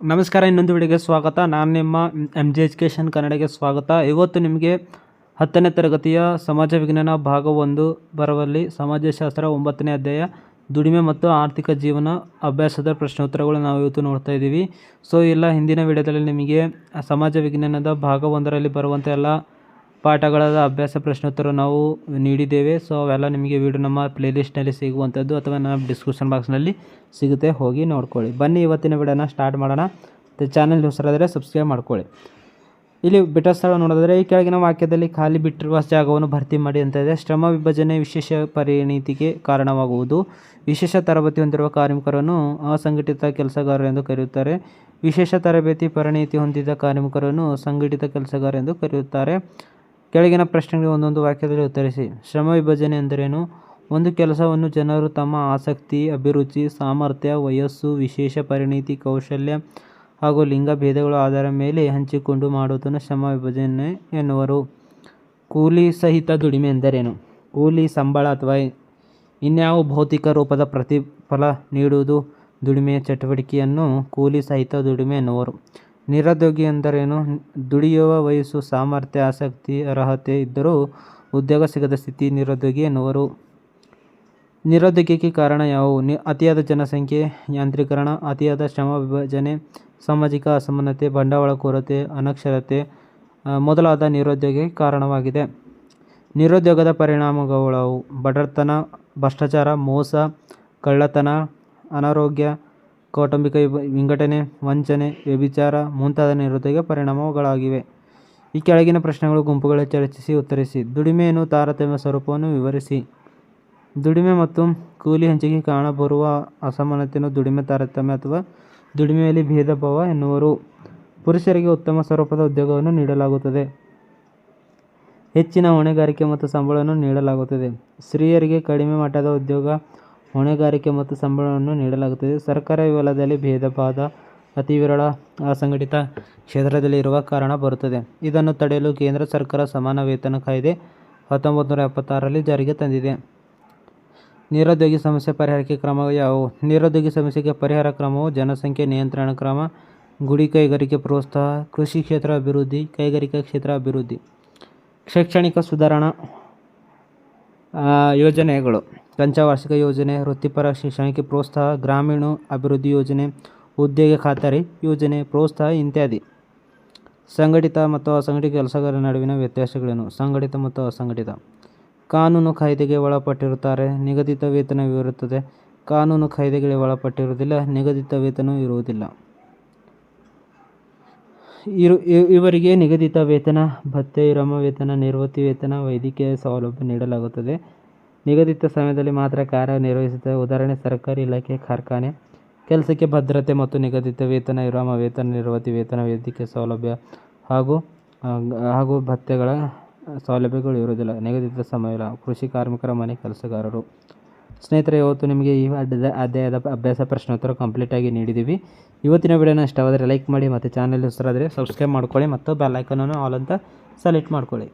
ನಮಸ್ಕಾರ, ಇನ್ನೊಂದು ವಿಡಿಯೋಗೆ ಸ್ವಾಗತ. ನಾನು ನಿಮ್ಮ ಎಂ ಜಿ ಎಜುಕೇಷನ್ ಕನ್ನಡಗೆ ಸ್ವಾಗತ. ಇವತ್ತು ನಿಮಗೆ ಹತ್ತನೇ ತರಗತಿಯ ಸಮಾಜ ವಿಜ್ಞಾನ ಭಾಗ ಒಂದು ಬರವಲ್ಲಿ ಸಮಾಜಶಾಸ್ತ್ರ ಒಂಬತ್ತನೇ ಅಧ್ಯಾಯ, ದುಡಿಮೆ ಮತ್ತು ಆರ್ಥಿಕ ಜೀವನ ಅಭ್ಯಾಸದ ಪ್ರಶ್ನೋತ್ತರಗಳು ನಾವು ಇವತ್ತು ನೋಡ್ತಾ ಇದ್ದೀವಿ. ಸೊ ಎಲ್ಲ ಹಿಂದಿನ ವಿಡಿಯೋದಲ್ಲಿ ನಿಮಗೆ ಸಮಾಜ ವಿಜ್ಞಾನದ ಭಾಗ ಒಂದರಲ್ಲಿ ಬರುವಂಥ ಎಲ್ಲ ಪಾಠಗಳ ಅಭ್ಯಾಸ ಪ್ರಶ್ನೋತ್ತರ ನಾವು ನೀಡಿದ್ದೇವೆ. ಸೊ ಅವೆಲ್ಲ ನಿಮಗೆ ವಿಡಿಯೋ ನಮ್ಮ ಪ್ಲೇಲಿಸ್ಟ್ನಲ್ಲಿ ಸಿಗುವಂಥದ್ದು ಅಥವಾ ನಮ್ಮ ಡಿಸ್ಕ್ರಿಪ್ಷನ್ ಬಾಕ್ಸ್ನಲ್ಲಿ ಸಿಗುತ್ತೆ. ಹೋಗಿ ನೋಡ್ಕೊಳ್ಳಿ. ಬನ್ನಿ ಇವತ್ತಿನ ವಿಡಿಯೋನ ಸ್ಟಾರ್ಟ್ ಮಾಡೋಣ. ಚಾನಲ್ ಹೊಸರಾದರೆ ಸಬ್ಸ್ಕ್ರೈಬ್ ಮಾಡ್ಕೊಳ್ಳಿ. ಇಲ್ಲಿ ಬಿಟ್ಟ ಸ್ಥಳ ನೋಡಿದ್ರೆ ಈ ಕೆಳಗಿನ ವಾಕ್ಯದಲ್ಲಿ ಖಾಲಿ ಬಿಟ್ಟಿರುವ ಜಾಗವನ್ನು ಭರ್ತಿ ಮಾಡಿ ಅಂತ ಇದೆ. ಶ್ರಮ, ವಿಭಜನೆ, ವಿಶೇಷ ಪರಿಣಿತಿಗೆ ಕಾರಣವಾಗುವುದು. ವಿಶೇಷ ತರಬೇತಿ ಹೊಂದಿರುವ ಕಾರ್ಮಿಕರನ್ನು ಅಸಂಘಟಿತ ಕೆಲಸಗಾರರು ಎಂದು ಕರೆಯುತ್ತಾರೆ. ವಿಶೇಷ ತರಬೇತಿ ಪರಿಣಿತಿ ಹೊಂದಿದ ಕಾರ್ಮಿಕರನ್ನು ಸಂಘಟಿತ ಕೆಲಸಗಾರ ಎಂದು ಕರೆಯುತ್ತಾರೆ. ಕೆಳಗಿನ ಪ್ರಶ್ನೆಗಳಿಗೆ ಒಂದೊಂದು ವಾಕ್ಯದಲ್ಲಿ ಉತ್ತರಿಸಿ. ಶ್ರಮ ವಿಭಜನೆ ಎಂದರೇನು? ಒಂದು ಕೆಲಸವನ್ನು ಜನರು ತಮ್ಮ ಆಸಕ್ತಿ, ಅಭಿರುಚಿ, ಸಾಮರ್ಥ್ಯ, ವಯಸ್ಸು, ವಿಶೇಷ ಪರಿಣಿತಿ, ಕೌಶಲ್ಯ ಹಾಗೂ ಲಿಂಗ ಭೇದಗಳ ಆಧಾರ ಮೇಲೆ ಹಂಚಿಕೊಂಡು ಮಾಡುವುದನ್ನು ಶ್ರಮ ವಿಭಜನೆ ಎನ್ನುವರು. ಕೂಲಿ ಸಹಿತ ದುಡಿಮೆ ಎಂದರೇನು? ಕೂಲಿ, ಸಂಬಳ ಅಥವಾ ಇನ್ಯಾವ ಭೌತಿಕ ರೂಪದ ಪ್ರತಿಫಲ ನೀಡುವುದು? ದುಡಿಮೆಯ ಚಟುವಟಿಕೆಯನ್ನು ಕೂಲಿ ಸಹಿತ ದುಡಿಮೆ ಎನ್ನುವರು. ನಿರುದ್ಯೋಗಿ ಎಂದರೇನು? ದುಡಿಯುವ ವಯಸ್ಸು, ಸಾಮರ್ಥ್ಯ, ಆಸಕ್ತಿ, ಅರ್ಹತೆ ಇದ್ದರೂ ಉದ್ಯೋಗ ಸಿಗದ ಸ್ಥಿತಿ ನಿರುದ್ಯೋಗಿ ಎನ್ನುವರು. ನಿರುದ್ಯೋಗಕ್ಕೆ ಕಾರಣ ಯಾವುವು? ನಿ ಅತಿಯಾದ ಜನಸಂಖ್ಯೆ, ಯಾಂತ್ರೀಕರಣ, ಅತಿಯಾದ ಶ್ರಮ, ವಿಭಜನೆ, ಸಾಮಾಜಿಕ ಅಸಮಾನತೆ, ಬಂಡವಾಳ ಕೊರತೆ, ಅನಕ್ಷರತೆ ಮೊದಲಾದ ನಿರುದ್ಯೋಗಕ್ಕೆ ಕಾರಣವಾಗಿದೆ. ನಿರುದ್ಯೋಗದ ಪರಿಣಾಮಗಳು ಬಡತನ ಭ್ರಷ್ಟಾಚಾರ, ಮೋಸ, ಕಳ್ಳತನ, ಅನಾರೋಗ್ಯ ಕೌಟುಂಬಿಕ ವಿಂಗಡಣೆ, ವಂಚನೆ, ವ್ಯಭಿಚಾರ ಮುಂತಾದ ನಿರುದ್ಯೋಗ ಪರಿಣಾಮಗಳಾಗಿವೆ. ಈ ಕೆಳಗಿನ ಪ್ರಶ್ನೆಗಳು ಗುಂಪುಗಳಲ್ಲಿ ಚರ್ಚಿಸಿ ಉತ್ತರಿಸಿ. ದುಡಿಮೆಯನ್ನು ತಾರತಮ್ಯ ಸ್ವರೂಪವನ್ನು ವಿವರಿಸಿ. ದುಡಿಮೆ ಮತ್ತು ಕೂಲಿ ಹಂಚಿಕೆ ಕಾಣಬರುವ ಅಸಮಾನತೆಯನ್ನು ದುಡಿಮೆ ತಾರತಮ್ಯ ಅಥವಾ ದುಡಿಮೆಯಲ್ಲಿ ಭೇದ ಭಾವ ಎನ್ನುವರು. ಪುರುಷರಿಗೆ ಉತ್ತಮ ಸ್ವರೂಪದ ಉದ್ಯೋಗವನ್ನು ನೀಡಲಾಗುತ್ತದೆ. ಹೆಚ್ಚಿನ ಹೊಣೆಗಾರಿಕೆ ಮತ್ತು ಸಂಬಳವನ್ನು ನೀಡಲಾಗುತ್ತದೆ. ಸ್ತ್ರೀಯರಿಗೆ ಕಡಿಮೆ ಮಟ್ಟದ ಉದ್ಯೋಗ ಹೊಣೆಗಾರಿಕೆ ಮತ್ತು ಸಂಬಳವನ್ನು ನೀಡಲಾಗುತ್ತದೆ. ಸರ್ಕಾರಿ ವಲಯದಲ್ಲಿ ಭೇದ ಭಾವ ಅತಿ ವಿರಳ ಅಸಂಘಟಿತ ಕ್ಷೇತ್ರದಲ್ಲಿ ಇರುವ ಕಾರಣ ಬರುತ್ತದೆ. ಇದನ್ನು ತಡೆಯಲು ಕೇಂದ್ರ ಸರ್ಕಾರ ಸಮಾನ ವೇತನ ಕಾಯ್ದೆ ಹತ್ತೊಂಬತ್ತು ನೂರ ಎಪ್ಪತ್ತಾರರಲ್ಲಿ ಜಾರಿಗೆ ತಂದಿದೆ. ನಿರುದ್ಯೋಗಿ ಸಮಸ್ಯೆ ಪರಿಹಾರಕ್ಕೆ ಕ್ರಮ ಯಾವುವು? ನಿರುದ್ಯೋಗಿ ಸಮಸ್ಯೆಗೆ ಪರಿಹಾರ ಕ್ರಮವು ಜನಸಂಖ್ಯೆ ನಿಯಂತ್ರಣ ಕ್ರಮ, ಗುಡಿ ಕೈಗಾರಿಕೆ ಪ್ರೋತ್ಸಾಹ, ಕೃಷಿ ಕ್ಷೇತ್ರ ಅಭಿವೃದ್ಧಿ, ಕೈಗಾರಿಕಾ ಕ್ಷೇತ್ರ ಅಭಿವೃದ್ಧಿ, ಶೈಕ್ಷಣಿಕ ಸುಧಾರಣಾ ಯೋಜನೆಗಳು. ಪಂಚವಾರ್ಷಿಕ ಯೋಜನೆ, ವೃತ್ತಿಪರ ಶಿಕ್ಷಣಕ್ಕೆ ಪ್ರೋತ್ಸಾಹ, ಗ್ರಾಮೀಣ ಅಭಿವೃದ್ಧಿ ಯೋಜನೆ, ಉದ್ಯೋಗ ಖಾತರಿ ಯೋಜನೆ, ಪ್ರೋತ್ಸಾಹ ಇತ್ಯಾದಿ. ಸಂಘಟಿತ ಮತ್ತು ಅಸಂಘಟಿತ ಕೆಲಸಗಾರರ ನಡುವಿನ ವ್ಯತ್ಯಾಸಗಳೇನು? ಸಂಘಟಿತ ಮತ್ತು ಅಸಂಘಟಿತ. ಕಾನೂನು ಕಾಯ್ದೆಗೆ ಒಳಪಟ್ಟಿರುತ್ತಾರೆ, ನಿಗದಿತ ವೇತನವಿರುತ್ತದೆ. ಕಾನೂನು ಕಾಯ್ದೆಗಳಿಗೆ ಒಳಪಟ್ಟಿರುವುದಿಲ್ಲ, ನಿಗದಿತ ವೇತನವೂ ಇರುವುದಿಲ್ಲ. ಇರು ಇವರಿಗೆ ನಿಗದಿತ ವೇತನ ಭತ್ಯೆ ವಿರಾಮ ವೇತನ ನಿವೃತ್ತಿ ವೇತನ, ವೈದ್ಯಕೀಯ ಸೌಲಭ್ಯ ನೀಡಲಾಗುತ್ತದೆ. ನಿಗದಿತ ಸಮಯದಲ್ಲಿ ಮಾತ್ರ ಕಾರ್ಯನಿರ್ವಹಿಸುತ್ತದೆ ಉದಾಹರಣೆ, ಸರ್ಕಾರಿ ಇಲಾಖೆ, ಕಾರ್ಖಾನೆ. ಕೆಲಸಕ್ಕೆ ಭದ್ರತೆ ಮತ್ತು ನಿಗದಿತ ವೇತನ ವಿರಾಮ ವೇತನ ನಿವೃತ್ತಿ ವೇತನ, ವೈದ್ಯಕೀಯ ಸೌಲಭ್ಯ ಹಾಗೂ ಹಾಗೂ ಭತ್ಯೆಗಳ ಸೌಲಭ್ಯಗಳು ಇರುವುದಿಲ್ಲ. ನಿಗದಿತ ಸಮಯ ಕೃಷಿ ಕಾರ್ಮಿಕರ ಮನೆ, ಕೆಲಸಗಾರರು. ಸ್ನೇಹಿತರೆ, ಇವತ್ತು ನಿಮಗೆ ಈ ಅಧ್ಯಾಯದ ಅಭ್ಯಾಸ ಪ್ರಶ್ನೋತ್ತರ ಕಂಪ್ಲೀಟಾಗಿ ನೀಡಿದ್ದೀವಿ. ಇವತ್ತಿನ ವಿಡಿಯೋನ ಇಷ್ಟವಾದರೆ ಲೈಕ್ ಮಾಡಿ ಮತ್ತು ಚಾನಲ್ ಹೆಸರಾದರೆ ಸಬ್ಸ್ಕ್ರೈಬ್ ಮಾಡ್ಕೊಳ್ಳಿ ಮತ್ತು ಬೆಲ್ಲೈಕನನ್ನು ಆಲ್ ಅಂತ ಸೆಲೆಕ್ಟ್ ಮಾಡ್ಕೊಳ್ಳಿ.